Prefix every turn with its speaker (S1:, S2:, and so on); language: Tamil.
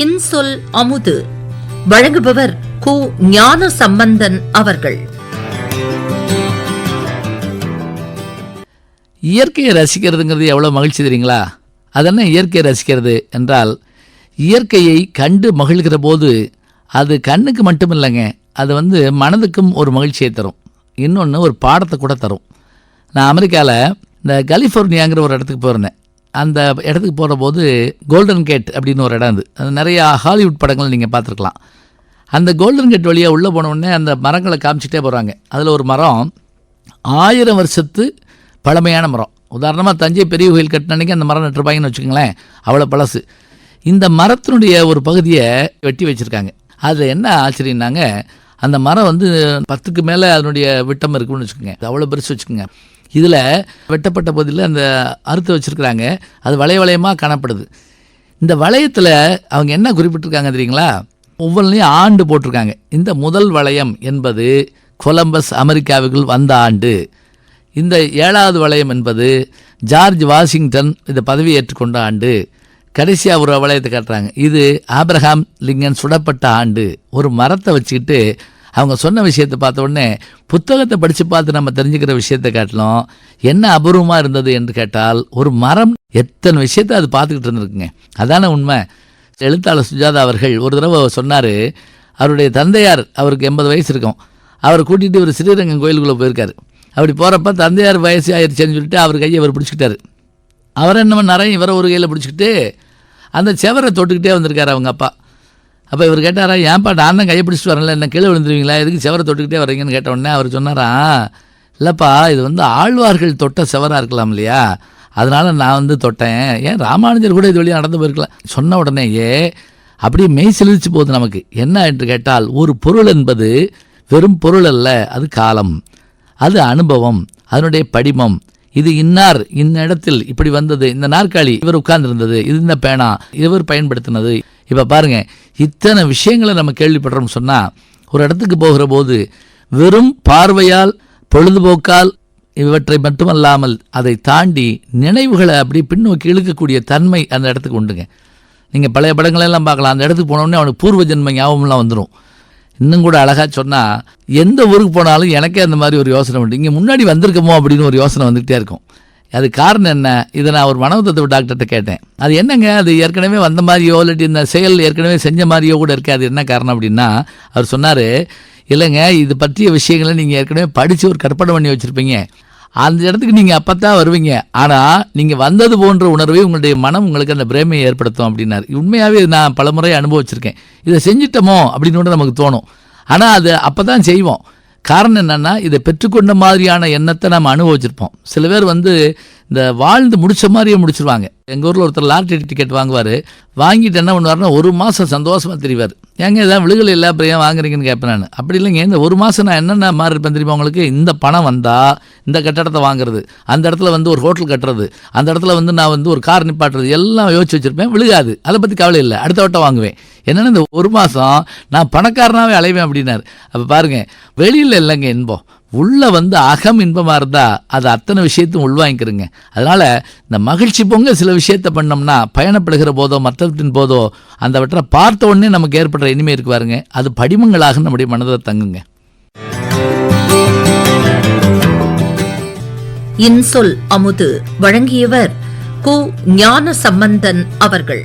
S1: இன்சொல் அமுது. வழங்குபவர் கு ஞான சம்பந்தன் அவர்கள்.
S2: இயற்கையை ரசிக்கிறதுங்கிறது எவ்வளோ மகிழ்ச்சி தெரியுங்களா? அதென்ன இயற்கையை ரசிக்கிறது என்றால் இயற்கையை கண்டு மகிழ்கிற போது அது கண்ணுக்கு மட்டும் இல்லைங்க அது வந்து மனதுக்கும் ஒரு மகிழ்ச்சியை தரும். இன்னொன்று ஒரு பாடத்தை கூட தரும். நான் அமெரிக்காவில் இந்த கலிஃபோர்னியாங்கிற ஒரு இடத்துக்கு போயிருந்தேன். அந்த இடத்துக்கு போகிற போது கோல்டன் கேட் அப்படின்னு ஒரு இடம் அது. அது நிறையா ஹாலிவுட் படங்கள் நீங்கள் பார்த்துருக்கலாம். அந்த கோல்டன் கேட் வழியாக உள்ளே போன அந்த மரங்களை காமிச்சிட்டே போகிறாங்க அதில் ஒரு மரம் ஆயிரம் வருஷத்து பழமையான மரம். உதாரணமாக தஞ்சை பெரிய கோயில் கட்டினன்னைக்கு அந்த மரம் நட்டுருப்பாங்கன்னு வச்சுக்கோங்களேன் அவ்வளோ பழசு. இந்த மரத்தினுடைய ஒரு பகுதியை வெட்டி வச்சுருக்காங்க. அதில் என்ன ஆச்சரியம்னாங்க அந்த மரம் வந்து பத்துக்கு மேலே அதனுடைய விட்டம் இருக்குன்னு வச்சுக்கோங்க. அவ்வளோ பெருசு வச்சுக்கோங்க. இதில் வெட்டப்பட்ட பகுதியில் அந்த அறுத்து வச்சுருக்குறாங்க. அது வளைய வளையமாக காணப்படுது. இந்த வளையத்தில் அவங்க என்ன குறிப்பிட்டிருக்காங்க தெரியுங்களா? ஒவ்வொன்றையும் ஆண்டு போட்டிருக்காங்க. இந்த முதல் வளையம் என்பது கொலம்பஸ் அமெரிக்காவுக்குள் வந்த ஆண்டு. இந்த ஏழாவது வளையம் என்பது ஜார்ஜ் வாஷிங்டன் இந்த பதவி ஏற்றுக்கொண்ட ஆண்டு. கடைசியாக ஒரு வளையத்தை காட்டுறாங்க. இது ஆப்ரஹாம் லிங்கன் சுடப்பட்ட ஆண்டு. ஒரு மரத்தை வச்சுக்கிட்டு அவங்க சொன்ன விஷயத்தை பார்த்த உடனே புத்தகத்தை படித்து பார்த்து நம்ம தெரிஞ்சுக்கிற விஷயத்தை காட்டிலும் என்ன அபூர்வமாக இருந்தது என்று கேட்டால் ஒரு மரம் எத்தனை விஷயத்தை அது பார்த்துக்கிட்டு இருந்திருக்குங்க. அதான உண்மை. எழுத்தாளர் சுஜாதா அவர்கள் ஒரு தடவை சொன்னார் அவருடைய தந்தையார் அவருக்கு எண்பது வயசு இருக்கும். அவரை கூட்டிகிட்டு ஒரு ஸ்ரீரங்கம் கோயிலுக்குள்ளே போயிருக்காரு. அப்படி போகிறப்ப தந்தையார் வயசு ஆயிடுச்சுன்னு சொல்லிட்டு அவர் கையை அவர் பிடிச்சிக்கிட்டாரு. அவர் என்னமோ நிறைய இவரை ஒரு கையில் பிடிச்சிக்கிட்டு அந்த செவரை தொட்டுக்கிட்டே வந்திருக்காரு அவங்க அப்பா. அப்போ இவர் கேட்டாரா ஏன்ப்பா நான் தான் கையை பிடிச்சிட்டு வரல என்ன கீழே விழுந்துருவீங்களா? எதுக்கு செவரை தொட்டுக்கிட்டே வரீங்கன்னு கேட்ட உடனே அவர் சொன்னாரா இல்லைப்பா இது வந்து ஆழ்வார்கள் தொட்ட செவராக இருக்கலாம் இல்லையா? அதனால் நான் வந்து தொட்டேன். ஏன் ராமானுஜர் கூட இது வழியாக நடந்து போயிருக்கலாம் சொன்ன உடனேயே அப்படியே மெய் செலுத்து போகுது நமக்கு. என்ன என்று கேட்டால் ஒரு பொருள் என்பது வெறும் பொருள் அல்ல அது காலம். அது அனுபவம் அதனுடைய படிமம். இது இன்னார் இந்த இடத்தில் இப்படி வந்தது. இந்த நாற்காலி இவர் உட்கார்ந்திருந்தது. இது இந்த பேனா இவர் பயன்படுத்தினது. இப்போ பாருங்க இத்தனை விஷயங்களை நம்ம கேள்விப்படுறோம் சொன்னால் ஒரு இடத்துக்கு போகிற போது வெறும் பார்வையால் பொழுதுபோக்கால் இவற்றை மட்டுமல்லாமல் அதை தாண்டி நினைவுகளை அப்படி பின்னோக்கி இழுக்கக்கூடிய தன்மை அந்த இடத்துக்கு உண்டுங்க. நீங்கள் பழைய படங்களெல்லாம் பார்க்கலாம். அந்த இடத்துக்கு போனோடனே அவனுக்கு பூர்வ ஜென்ம ஞாபகம்லாம் வந்துடும் இன்னும் கூட அழகாக சொன்னால் எந்த ஊருக்கு போனாலும் எனக்கே அந்த மாதிரி ஒரு யோசனை உண்டு. இங்கே முன்னாடி வந்திருக்கமோ அப்படின்னு ஒரு யோசனை வந்துகிட்டே இருக்கும். அது காரணம் என்ன? இதை நான் ஒரு மனோதத்துவ டாக்டர்கிட்ட கேட்டேன். அது என்னங்க? அது ஏற்கனவே வந்த மாதிரியோ இல்லாட்டி இந்த செயல் ஏற்கனவே செஞ்ச மாதிரியோ கூட இருக்காது அது என்ன காரணம் அப்படின்னா அவர் சொன்னார் இல்லைங்க இது பற்றிய விஷயங்களை நீங்கள் ஏற்கனவே படித்து ஒரு கற்பனை பண்ணி வச்சுருப்பீங்க. அந்த இடத்துக்கு நீங்கள் அப்போ தான் வருவீங்க. ஆனால் நீங்கள் வந்தது போன்ற உணர்வை உங்களுடைய மனம் உங்களுக்கு அந்த பிரேமையை ஏற்படுத்தும் அப்படின்னாரு. உண்மையாகவே நான் பலமுறை அனுபவிச்சிருக்கேன். இதை செஞ்சிட்டோமோ? அப்படின்னு கூட நமக்கு தோணும். ஆனால் அது அப்போ தான் செய்வோம். காரணம் என்னென்னா இதை பெற்றுக்கொண்ட மாதிரியான எண்ணத்தை நம்ம அனுபவிச்சிருப்போம். சில பேர் வந்து இந்த வாழ்ந்து முடிச்ச மாதிரியே முடிச்சிருவாங்க. எங்கள் ஊரில் ஒருத்தர் லாட்டரி டிக்கெட் வாங்குவார். வாங்கிட்டு என்ன பண்ணுவார்னா ஒரு மாதம் சந்தோஷமாக தெரிவார். ஏங்க இதான் விழுகல் இல்லை அப்புறம் ஏன் வாங்குறீங்கன்னு கேட்பேன் நான். அப்படி இல்லைங்க இந்த ஒரு மாதம் நான் என்னென்ன மாதிரி இருப்பேன் தெரியுமா உங்களுக்கு? இந்த பணம் வந்தால் இந்த கட்டடத்தை வாங்குறது அந்த இடத்துல வந்து ஒரு ஹோட்டல் கட்டுறது அந்த இடத்துல வந்து நான் வந்து ஒரு கார் நிப்பாட்டுறது எல்லாம் யோசிச்சு வச்சுருப்பேன். விழுகாது. அதை பற்றி கவலை இல்லை. அடுத்த வட்டம் வாங்குவேன். என்னென்னா இந்த ஒரு மாதம் நான் பணக்காரனாகவே அலைவேன் அப்படின்னாரு. அப்போ பாருங்கள் வெளியில் இல்லைங்க இன்பம். உள்ள வந்து அகம் இன்பமாக இருந்தால் அது அத்தனை விஷயத்தையும் உள்வாங்கிக்கிறங்க. அதனால் இந்த மகிழ்ச்சி பொங்க சில விஷயத்தை பண்ணோம்னா பயணப்படுகிற போதோ மற்றத்தின் போதோ அந்த வற்றை பார்த்த உடனே நமக்கு ஏற்படுற இனிமை இருக்கு பாருங்க. அது படிமங்களாக நம்முடைய மனதில் தங்குங்க.
S1: இன்சொல் அமுது வழங்கியவர் கு ஞான சம்பந்தன் அவர்கள்.